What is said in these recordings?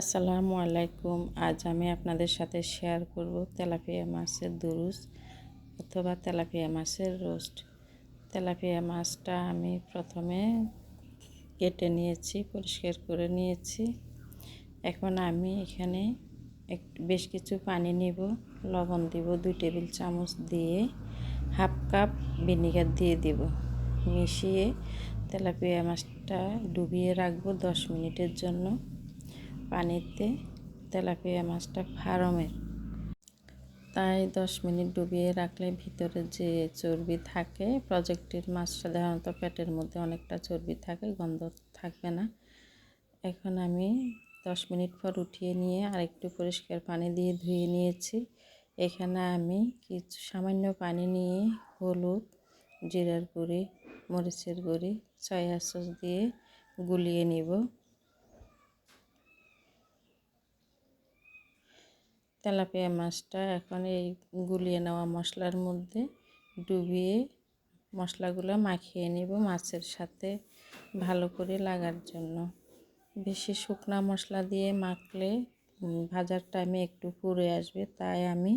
আসসালামু আলাইকুম। আজ আমি আপনাদের সাথে শেয়ার করব তেলাপিয়া মাছের দুরুস অথবা তেলাপিয়া মাছের রোস্ট তেলাপিয়া মাছটা আমি প্রথমে কেটে নিয়েছি, পরিষ্কার করে নিয়েছি। এখন আমি এখানে এক, বেশ কিছু পানি নিব, লবণ দিব দুই টেবিল চামচ দিয়ে, হাফ কাপ ভিনিগার দিয়ে দিব। মিশিয়ে তেলাপিয়া মাছটা ডুবিয়ে রাখব দশ মিনিটের জন্য। পানিতে তেলাপিয়া মাছটা ফার্মের। তাই দশ মিনিট ডুবিয়ে রাখলে ভিতরে যে চর্বি থাকে প্রজেক্টের মাছ সাধারণত পেটের মধ্যে অনেকটা চর্বি থাকে, গন্ধ থাকবে না। এখন আমি দশ মিনিট পর উঠিয়ে নিয়ে আরেকটু পরিষ্কার পানি দিয়ে ধুয়ে নিয়েছি। এখানে আমি কিছু সামান্য পানি নিয়ে হলুদ, জিরার গুঁড়ি, মরিচের গুঁড়ি, সয়া সস দিয়ে গুলিয়ে নিব। তেলাপিয়া মাছটা এখন এই গুলিয়ে নেওয়া মশলার মধ্যে ডুবিয়ে মশলাগুলো মাখিয়ে নিব মাছের সাথে ভালো করে লাগার জন্য। বেশি শুকনা মশলা দিয়ে মাখলে ভাজার টাইমে একটু পুড়ে আসবে, তাই আমি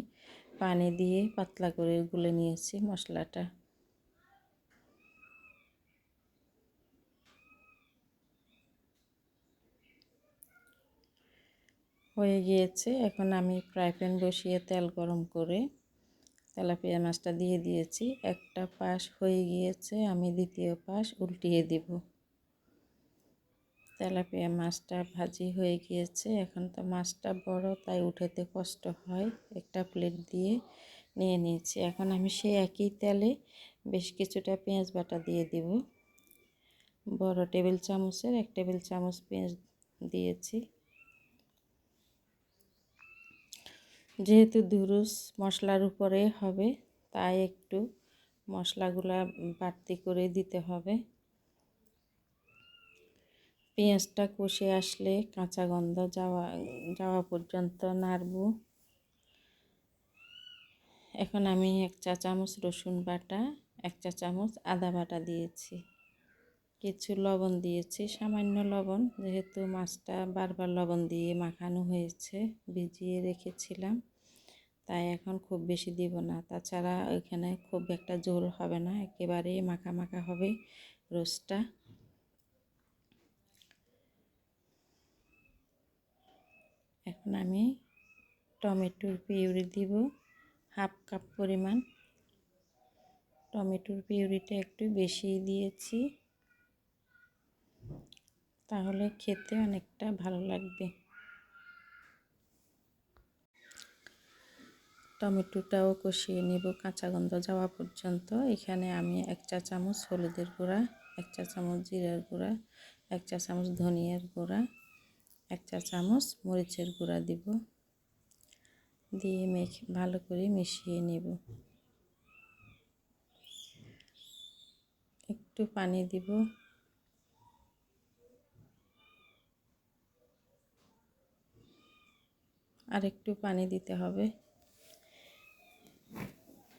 পানি দিয়ে পাতলা করে গুলে নিয়েছি মশলাটা। হয়ে গিয়েছে। এখন আমি ফ্রাই প্যান বসিয়ে তেল গরম করে তেলাপিয়া মাছটা দিয়ে দিয়েছি। একটা পাশ হয়ে গিয়েছে, আমি দ্বিতীয় পাশ উল্টিয়ে দিব। তেলাপিয়া মাছটা ভাজি হয়ে গিয়েছে। এখন তো মাছটা বড়, তাই উঠাতে কষ্ট হয়। একটা প্লেট দিয়ে নিয়ে নিয়েছি। এখন আমি সেই একই তেলে বেশ কিছুটা পেঁয়াজ বাটা দিয়ে দিব। বড় টেবিল চামচের এক টেবিল চামচ পেঁয়াজ দিয়েছি। যেহেতু দুরুস মশলার উপরে হবে, তাই একটু মশলাগুলা বাড়তি করে দিতে হবে। পেঁয়াজটা কষে আসলে কাঁচা গন্ধ যাওয়া যাওয়া পর্যন্ত নাড়ব। এখন আমি এক চা চামচ রসুন বাটা, এক চা চামচ আদা বাটা দিয়েছি। কিছু লবণ দিয়েছি, সামান্য লবণ, যেহেতু মাছটা বারবার লবণ দিয়ে মাখানো হয়েছে, ভিজিয়ে রেখেছিলাম, তাই এখন খুব বেশি দিব না। তাছাড়া ওইখানে খুব একটা ঝোল হবে না, একেবারেই মাখা মাখা হবে রোস্টটা। এখন আমি টমেটোর পিউরি দিব, হাফ কাপ পরিমাণ। টমেটোর পিউরিটা একটু বেশি দিয়েছি। তাহলে খেতে অনেকটা ভালো লাগবে। টমেটোটাও কষিয়ে নেব কাঁচা গন্ধ যাওয়া পর্যন্ত। এখানে আমি এক চা চামচ হলুদের গুঁড়া, এক চা চামচ জিরার গুঁড়া, এক চা চামচ ধনিয়ার গুঁড়া, এক চা চামচ মরিচের গুঁড়া দিব। দিয়ে মেখে, ভালো করে মিশিয়ে নেব। একটু পানি দিব। আর একটু পানি দিতে হবে।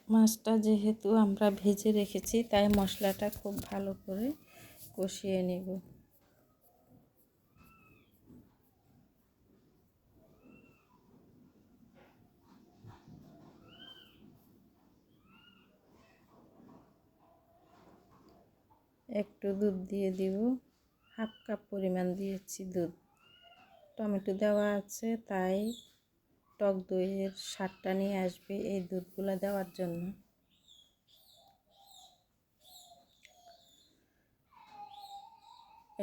মাছটা যেহেতু আমরা ভেজে রেখেছি, তাই মশলাটা খুব ভালো করে কষিয়ে নেব। একটু দুধ দিয়ে দিব। হাফ কাপ পরিমাণ দিয়েছি দুধ। টমেটো দেওয়া আছে, তাই টক দইয়ের স্বাদটা নিয়ে আসবে এই দুধগুলো দেওয়ার জন্য।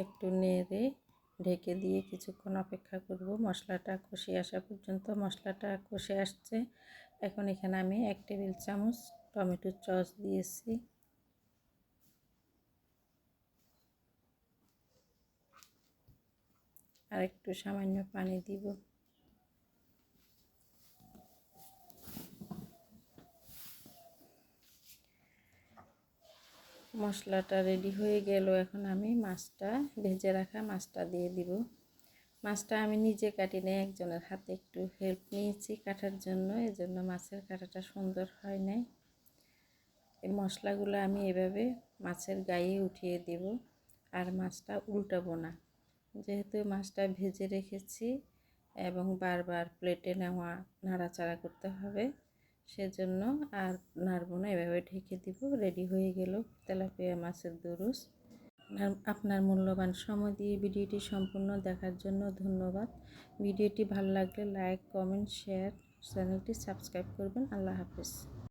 একটু নেড়ে ঢেকে দিয়ে কিছুক্ষণ অপেক্ষা করব। মশলাটা কষে আসা পর্যন্ত মশলাটা কষে আসছে। এখন এখানে আমি এক টেবিল চামচ টমেটোর চস দিয়েছি। আর একটু সামান্য পানি দিব। মশলাটা রেডি হয়ে গেল। এখন আমি মাছটা ভেজে রাখা মাছটা দিয়ে দিব। মাছটা আমি নিজে কাটি নেই, একজনের হাতে একটু হেল্প নিয়েছি কাটার জন্য, এজন্য মাছের কাটাটা সুন্দর হয় নাই। এই মশলাগুলো আমি এভাবে মাছের গায়ে উঠিয়ে দেব আর মাছটা উল্টাবো না। যেহেতু মাছটা ভেজে রেখেছি এবং বারবার প্লেটে নেওয়া, নাড়াচাড়া করতে হবে সেজন্য আর নাড়বো না, এভাবে ঢেকে দিব, রেডি হয়ে গেল তেলাপিয়া মাছের দুরুস। আপনার মূল্যবান সময় দিয়ে ভিডিওটি সম্পূর্ণ দেখার জন্য ধন্যবাদ। ভিডিওটি ভালো লাগলে লাইক, কমেন্ট, শেয়ার, চ্যানেলটি সাবস্ক্রাইব করবেন। আল্লাহ হাফেজ।